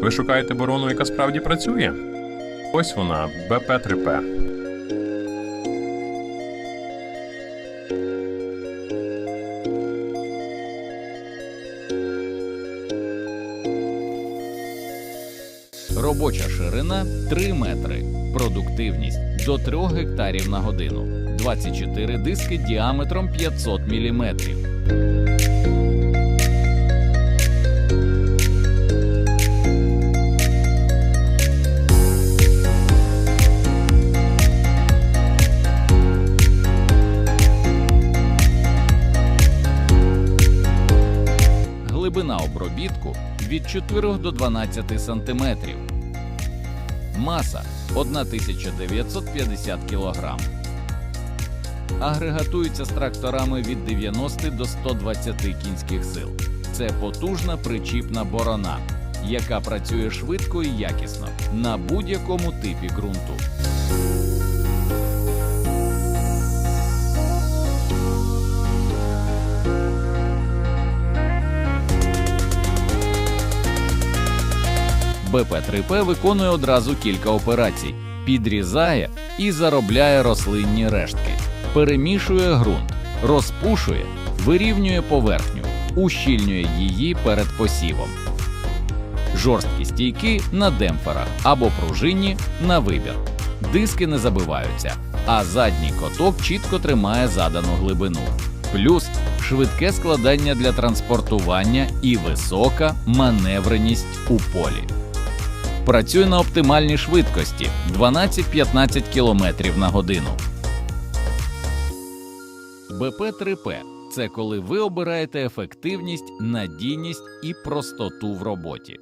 Ви шукаєте борону, яка справді працює? Ось вона, БП-3П. Робоча ширина 3 метри. Продуктивність до 3 гектарів на годину. 24 диски діаметром 500 мм. Глибина обробітку від 4 до 12 см. Маса 1950 кг. Агрегатується з тракторами від 90 до 120 кінських сил. Це потужна причіпна борона, яка працює швидко і якісно на будь-якому типі ґрунту. БП-3П виконує одразу кілька операцій: підрізає і заробляє рослинні рештки, перемішує ґрунт, розпушує, вирівнює поверхню, ущільнює її перед посівом. Жорсткі стійки на демпферах або пружинні на вибір. Диски не забиваються, а задній коток чітко тримає задану глибину. Плюс швидке складання для транспортування і висока маневреність у полі. Працює на оптимальній швидкості 12-15 км на годину. БП-3П це коли ви обираєте ефективність, надійність і простоту в роботі.